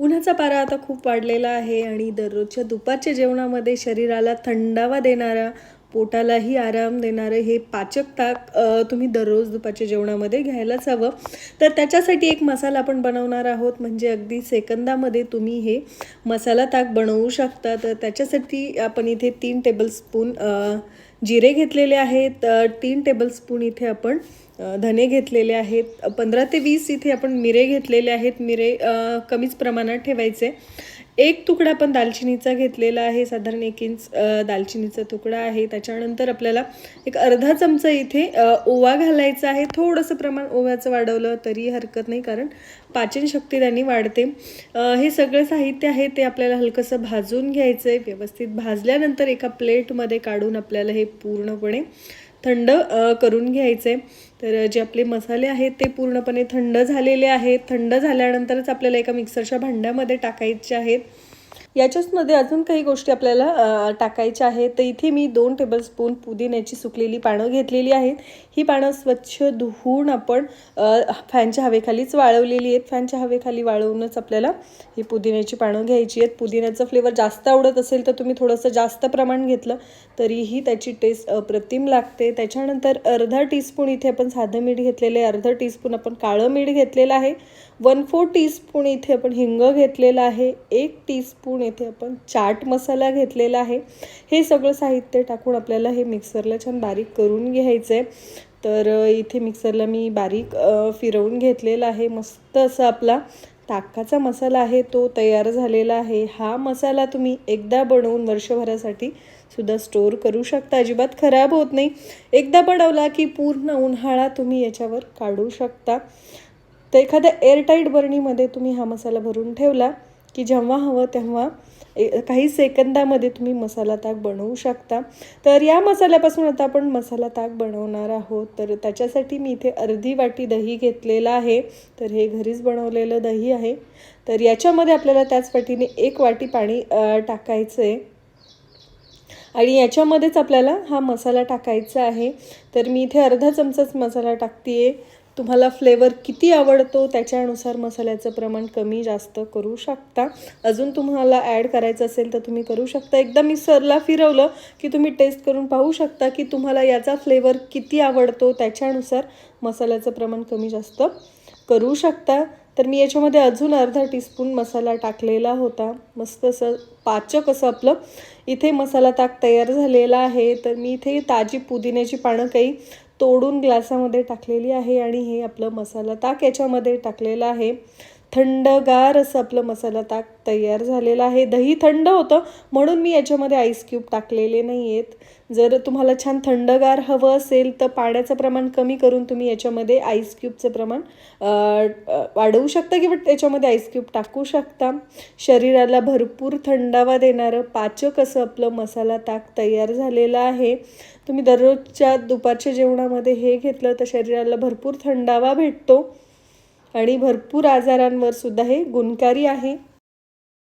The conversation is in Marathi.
उन्हाचा पारा आता खूप वाढलेला आहे आणि दररोजच्या दुपारच्या जेवणामध्ये शरीराला थंडावा देणारा पोटालाही आराम देणारं हे पाचक ताक तुम्ही दररोज दुपारच्या जेवणामध्ये घ्यायलाच हवं. तर त्याच्यासाठी एक मसाला आपण बनवणार आहोत म्हणजे अगदी सेकंदामध्ये तुम्ही हे मसाला ताक बनवू शकता. तर त्याच्यासाठी आपण इथे तीन टेबलस्पून जिरे घेतलेले आहेत तीन टेबलस्पून इथे आपण धने घेतलेले आहेत पंधरा ते वीस इथे आपण मिरे घेतलेले आहेत मिरे कमीच प्रमाणात ठेवायचे. एक तुकडा आपण दालचिनीचा घेतलेला आहे. साधारण एक इंच दालचिनीचा तुकडा आहे. त्याच्यानंतर आपल्याला एक अर्धा चमचा इथे ओवा घालायचा आहे. थोडंसं प्रमाण ओव्याचं वाढवलं तरी हरकत नाही कारण पाचनशक्ती त्यांनी वाढते. हे सगळं साहित्य आहे ते आपल्याला हलकंसं भाजून घ्यायचं आहे व्यवस्थित भाजल्यानंतर एका प्लेटमध्ये काढून आपल्याला हे पूर्णपणे थंड करून घ्यायचे. तर जे आपले मसाले आहेत ते पूर्णपणे थंड झालेले आहेत. थंड झाल्यानंतरच आपल्याला एका मिक्सरच्या भांड्यामध्ये टाकायचे आहेत. याच्याचमध्ये अजून काही गोष्टी आपल्याला टाकायच्या आहेत. तर इथे मी दोन टेबलस्पून पुदिन्याची सुकलेली पानं घेतलेली आहेत. ही पानं स्वच्छ धुवून आपण फॅनच्या हवेखालीच वाळवलेली आहेत. फॅनच्या हवेखाली वाळवूनच आपल्याला ही पुदिन्याची पानं घ्यायची आहेत. पुदिन्याचं फ्लेवर जास्त आवडत असेल तर तुम्ही थोडंसं जास्त प्रमाण घेतलं तरीही त्याची टेस्ट अप्रतिम लागते. त्याच्यानंतर अर्धा टीस्पून इथे आपण साधं मीठ घेतलेलं आहे. अर्धा टीस्पून आपण काळं मीठ घेतलेलं आहे. वन फोर टीस्पून इथे आपण हिंग घेतलेलं आहे. एक टीस्पून इथे आपण चाट मसाला घेतलेला आहे. हे सगळं साहित्य टाकून आपल्याला हे मिक्सरला छान बारीक करून घ्यायचं आहे तर इथे मिक्सरला मी बारीक फिरवून घेतलेला आहे. मस्त असा आपला ताकाचा मसाला आहे. तो तयार झालेला आहे. हा मसाला तुम्ही एकदा बनवून वर्षभरासाठी सुद्धा स्टोअर करू शकता. अजिबात खराब होत नाही. एकदा बनवला की पूर्ण उन्हाळा तुम्ही याच्यावर काढू शकता. तर एखाद्या एअरटाईट बरणीमध्ये तुम्ही हा मसाला भरून ठेवला. की जेव्हा हवं तेव्हा ए- काही सेकंदामध्ये तुम्ही मसाला ताक बनवू शकता. तर या मसाल्यापासून आता आपण मसाला ताक बनवणार आहोत. तर त्याच्यासाठी मी इथे अर्धी वाटी दही घेतलेलं आहे. तर हे घरीच बनवलेलं दही आहे. तर याच्यामध्ये आपल्याला त्याच वाटीने एक वाटी पाणी टाकायचं आहे आणि याच्यामध्येच आपल्याला हा मसाला टाकायचा आहे. तर मी इथे अर्धा चमचाच मसाला टाकते तुम्हाला फ्लेवर किती आवडतो त्याच्यानुसार मसाल्याचं प्रमाण कमी जास्त करू शकता. अजून तुम्हाला ॲड करायचं असेल तर तुम्ही करू शकता. एकदा मिक्सरला फिरवलं की तुम्ही टेस्ट करून पाहू शकता की तुम्हाला याचा फ्लेवर किती आवडतो त्याच्यानुसार मसाल्याचं प्रमाण कमी जास्त करू शकता. तर मी याच्यामध्ये अजून अर्धा टीस्पून मसाला टाकलेला होता. मस्त असं पाचक असं आपलं इथे मसाला ताक तयार झालेला आहे. तर मी इथे ताजी पुदिन्याची पानं काही तोडून ग्लासामध्ये टाकलेली आहे आणि हे आपलं मसाला ताक याच्यामध्ये टाकलेलं आहे. थंडगार असं आपलं मसाला ताक तयार झालेलं आहे. दही थंड होतं म्हणून मी याच्यामध्ये आईस क्यूब टाकलेले नाही आहेत जर तुम्हाला छान थंडगार हवं असेल तर पाण्याचं प्रमाण कमी करून तुम्ही याच्यामध्ये आईस क्यूबचं प्रमाण वाढवू शकता किंवा त्याच्यामध्ये आईस क्यूब टाकू शकता. शरीराला भरपूर थंडावा देणारं पाचक असं आपलं मसाला ताक तयार झालेलं आहे. तुम्ही दररोजच्या दुपारच्या जेवणामध्ये हे घेतलं तर शरीराला भरपूर थंडावा भेटतो. आणि भरपूर आजारांवर सुद्धा हे गुणकारी आहे.